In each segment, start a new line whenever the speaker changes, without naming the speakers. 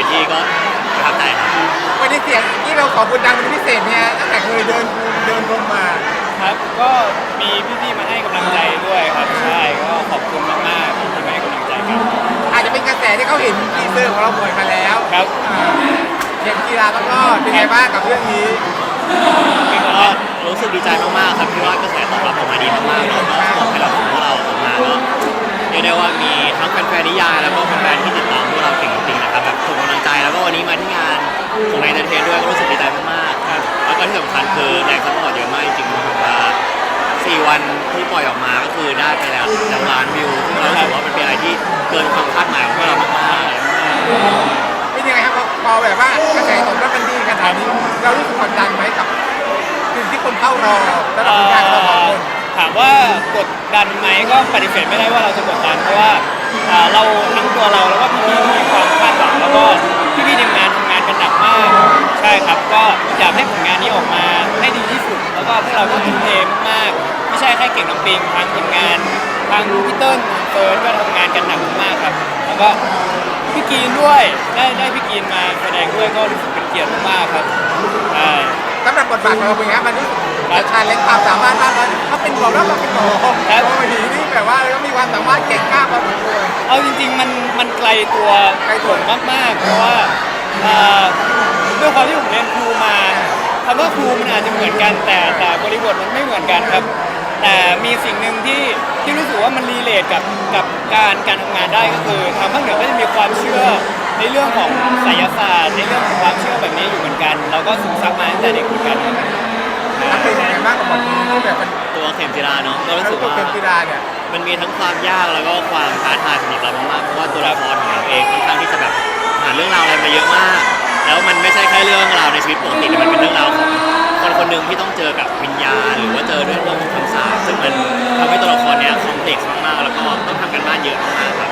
พื้นที่ก็ประทับใจครับ
วันนี้เสียงที่เราขอบคุณดังเป็นพิเศษเนี่ยตั้งแต่เคยเดินเดินลงมา
ครับ ก็มีพี่ๆมาให้กำลังใจด้วยครับ ใช่ ก็ขอบคุณมากๆที่มาให้กำลังใจกัน
อาจจะเป็นกระแสที่เขาเห็นทีเซอร์ของเราบ่อยมาแล้ว
ครับ
อ่าเข็มกีฬาแล้วก็เป็นไงบ้างกับเรื่องนี้
ก็รู้สึกดี คือได้ไปแล้วแล้วล้านวิวซึ่งเราถือว่ามันเป็นอะไรที่เกินความคาดหมายของพวกเรามากๆ
เป็นยังไงครับพอแบบว่ากระแสตอบรับมันดีขนาดนี้ เรารู้สึกกดดันไหมกับสิ่งที่คนเข้ารอสำหรับงานของเราสองคน
ถามว่ากดดันไหมก็ปฏิเสธไม่ได้ว่าเราจะกดดันเพราะว่าอ่าเราทั้งตัวเราแล้วก็พี่ๆมีความคาดหวังแล้วก็พี่ๆทีมงานทำงานกันหนักมาก ใช่ครับก็อยากให้ผลงานนี้ออกมาให้ดีที่สุด แล้วก็พวกเราก็ทุ่มเทมากๆ ใช่แค่เก่งน้ำปิงทางทีมงาน ทางพี่เติ้ลทางเฟิร์นก็ทำงานกันหนักมากครับ แล้วก็พี่กรีนด้วยได้ได้พี่กรีนมาแสดงด้วยก็รู้สึกเป็นเกียรติมากๆครับใช่
สำหรับบทบาทของเราเป็นไงมันรู้สึกจะชาเลนจ์ความสามารถมากเลยเขาเป็นบอกแล้วเราเป็นหมอโอ้โหนี่แบบว่าเขามีความสามารถเก่งกล้าพอสมควร
เอาจริง ๆ มันมันไกลตัว
ไกลตัว
ผมมากๆ เพราะว่าเอ่อด้วยความที่ผมเรียนครูมาคำว่าครูมันอาจจะเหมือนกันแต่แต่บริบทมันไม่เหมือนกันครับ แต่มีสิ่งหนึ่งที่ที่รู้สึกว่ามันรีเลทกับกับการการทำงานได้ก็คือทางภาคเหนือก็จะมีความเชื่อในเรื่องของไสยศาสตร์ในเรื่องของความเชื่อแบบนี้อยู่เหมือนกัน เราก็ซึมซับมาตั้งแต่เด็กเหมือนกันครับ
เป็นยังไงบ้างกับบทนี้ที่แบบมัน
ตัวเข็มจิราเนาะก็รู้
ทั้
สึ
ง
ก
ตัว
ว่า
เป็นกีฬาเนี่ย
มันมีทั้งความยากแล้วก็ความท้าทายสำหรับเรามากๆเพราะว่าตัวละครของเราเองค่อนข้างที่จะแบบผ่านเรื่องราวอะไรมาเยอะมาก แล้วมันไม่ใช่แค่เรื่องราวในชีวิตปกติแต่มันเป็นเรื่องราวของคนคนหนึ่งที่ต้องเจอกับวิญญาณหรือว่าเจอเรื่องของคำสาปซึ่งมัน ทำให้ตัวละครเนี้ยคอมเพล็กซ์มากๆ แล้วก็ต้องทำกันบ้านเยอะมากๆครับ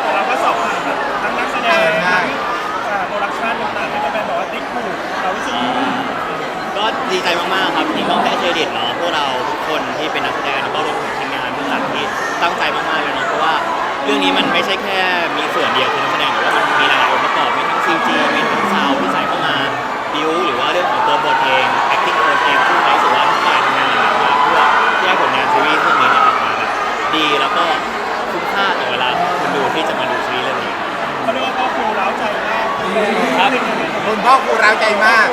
แต่เราก็สอบผ่านแบบทั้งนักแสดงทั้งอ่าโปรดักชั่นต่างๆที่จะเป็นแบบว่าติ๊กถูกเรารู้สึกยังไงบ้าง
ก็ดีใจมากๆครับที่ต้องให้เครดิตเนาะพวกเราทุกคนที่เป็นนักแสดงแล้วก็รวมถึงทีมงานเบื้องหลังที่ตั้งใจมากๆเลยเนาะเพราะว่าเรื่องนี้มันไม่ใช่แค่มีส่วนเดียวคือนักแสดงแต่ว่ามันมีหลายๆองค์ประกอบ
ครับ
คุณพ่อครูร้าวใจมาก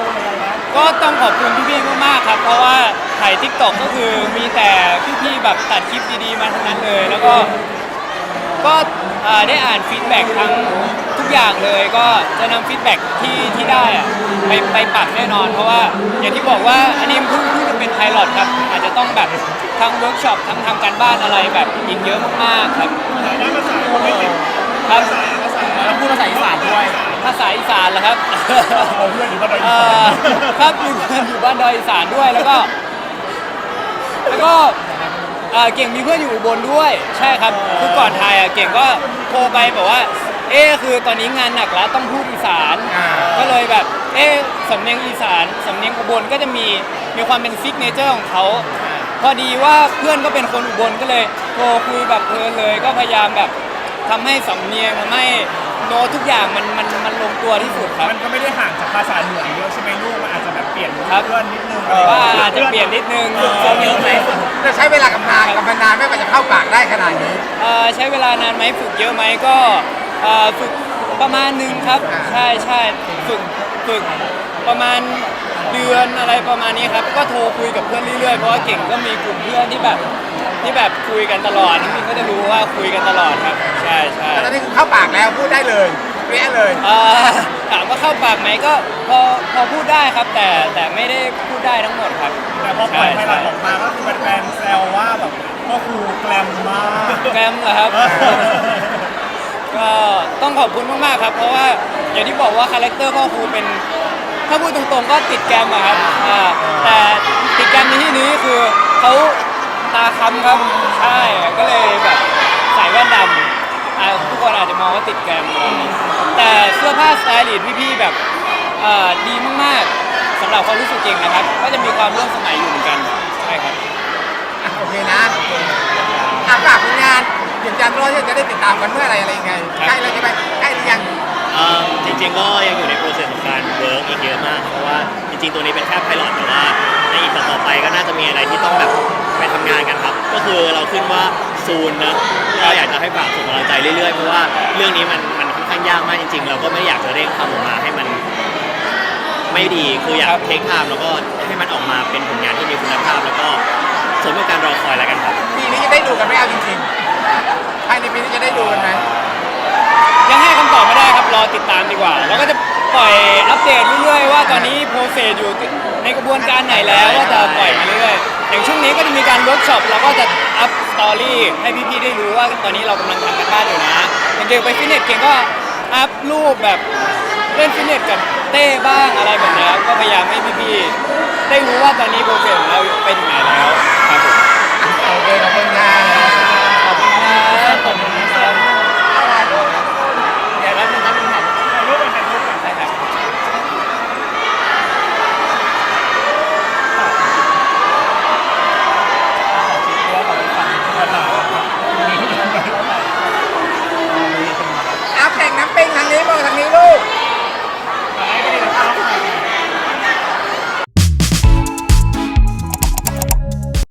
ก็ต้องขอบคุณพี่ๆมากๆครับ เพราะว่าถ่ายทิกตอกก็คือมีแต่พี่ๆแบบตัดคลิปดีๆมาทั้งนั้นเลย แล้วก็ก็อ่าได้อ่านฟีดแบ็กทั้งทุกอย่างเลย ก็จะนำฟีดแบ็กที่ที่ได้อะไปไปปรับแน่นอน เพราะว่าอย่างที่บอกว่าอันนี้เพิ่งเพิ่งจะเป็นไพลอตครับ อาจจะต้องแบบทั้งเวิร์กช็อปทั้งทำการบ้านอะไรแบบอีกเยอะมากๆครับ
แต่ด้านภาษาก็ไม่เก่ง
ครับ
ภาษา
แล้วพูดภาษาอีสานด้วยภาษาอีสานเหรอครับ
เอาเพื่อนอยู่บ้านเราอี
เอ่
สา
อนครับอยู่อยู่บ้านดอยอีสานด้วยแล้วก็ แล้วก็เอ่อเก่งมีเพื่อนอยู่อุบลด้วย ใช่ครับคือก่อนถ่ายอะเก่งก็โทรไปบอกว่า เอ๊ะคือตอนนี้งานหนักแล้วต้องพูดอีสาน
อ่า
ก็เลยแบบ เอ๊ะสำเนียงอีสานสำเนียงอุบลก็จะมีมีความเป็นซิกเนเจอร์ของเขาพอดีว่าเพื่อนก็เป็นคนอุบลก็เลยโทรคุยแบบเพลินเลยก็พยายามแบบ ทำให้สำเนียงทำให้โน้ตทุกอย่างมันมันมันลงตัวที่สุดครับ
มันก็ไม่ได้ห่างจากภาษาเหนือเยอะใช่ไหมลูกมันอาจจะแบบเปลี่ยน
ครับ
เพื่อนนิดนึง
ว่าอาจจะเปลี่ยนนิดนึง
เราเยอะไหมจะใช้เวลากับนานกับนานไม่กว่าจะเข้าปากได้ขนาดนี้
เอ่อใช้เวลานานไหมฝึกเยอะไหมก็เอ่อฝึกประมาณหนึงครับ
อ่า
ใช่ใช่ฝึกฝึกประมาณเดือนอะไรประมาณนี้ครับ ก็โทรคุยกับเพื่อนเรื่อยๆเพราะว่าเก่งก็มีกลุ่มเพื่อนที่แบบ ที่แบบคุยกันตลอดน้องมินก็จะรู้ว่าคุยกันตลอดครับ ใช่ใช่
แต่ตอนนี้เข้าปากแล้วพูดได้เลยเปี้ยเลย
เอ่อถามว่าเข้าปากไหมก็พอพอพูดได้ครับ แต่แต่ไม่ได้พูดได้ทั้งหมดครับ
แต่พอปล่อยไพ
ใช่
ลอต
ใช่
ออกมาก็คือแฟนๆแซวว่าแบบพ่อครูแกลมมาก
แกรมเหรอครับ ก็ต้องขอบคุณมากๆครับ เพราะว่าอย่างที่บอกว่าคาแรคเตอร์พ่อครูเป็น ถ้าพูดตรงๆก็ติดแกรมอะครับอ่าแต่ติดแกรมในที่นี้คือเขา ตาค้ำครับ ใช่ ก็เลยแบบใส่แว่นดำอ่าทุกคนอาจจะมองว่าติดแกรมอะไรอย่างนี้แต่เสื้อผ้าสไตลิสต์พี่ๆแบบอ่าดีมากๆสำหรับความรู้สึกเก่งนะครับ ก็จะมีความร่วมสมัยอยู่เหมือนกัน ใช่ครับ
อะโอเคนะอะฝากผลงานเกี่ยวกับรอที่จะได้ติดตามกันเมื่อไหรอะไรยังไง
ครับ
ใกล้แล้วใช่ไหมใกล้หรือยัง
เอิ่มจริงๆก็ยังอยู่ในโปรเซสของการเวิร์กอีกเยอะมาก เพราะว่าจริงๆตัวนี้เป็นแค่ไพลอตแต่ว่าในอีกต่อๆไปก็น่าจะมีอะไรที่ต้องแบบไป ทำงานกันครับ ก็คือเราขึ้นว่าซูนนะก็อยากจะให้ฝากส่งกำลังใจเรื่อยๆเพราะว่าเรื่องนี้มันมันค่อนข้างยากมากจริง ๆ เราก็ไม่อยากจะเร่งทำออกมาให้มัน ไม่ดีคืออยากเทคไทม์แล้วก็ให้มันออกมาเป็นผลงานที่มีคุณภาพ แล้วก็สมกับการรอคอยแล้วกันครับ
ปีนี้จะได้ดูกันไหมเอาจริงๆภายในปีนี้จะได้ดูกันไหม
ยังให้คำตอบไม่ได้ครับ รอติดตามดีกว่า แล้วก็จะ ปล่อยอัปเดตเรื่อยๆว่าตอนนี้โปรเซสอยู่ในกระบวนการไหนแล้วว่าจะปล่อยมาเรื่อยๆอย่างช่วงนี้ก็จะมีการเวิร์กช็อปเราก็จะอัพสตอรี่ให้พี่ๆได้รู้ว่าตอนนี้เรากำลังทำกันบ้านอยู่นะอย่างเก่งไปฟิตเนสเก่งก็อัพรูปแบบเล่นฟิตเนสกับเต้บ้างอะไรแบบนี้ครับก็พยายามให้พี่ๆได้รู้ว่าตอนนี้โปรเซสของเราไปถึงไหนแล้วครับผม
โอเคขอบคุณค่ะ
ขอบคุณค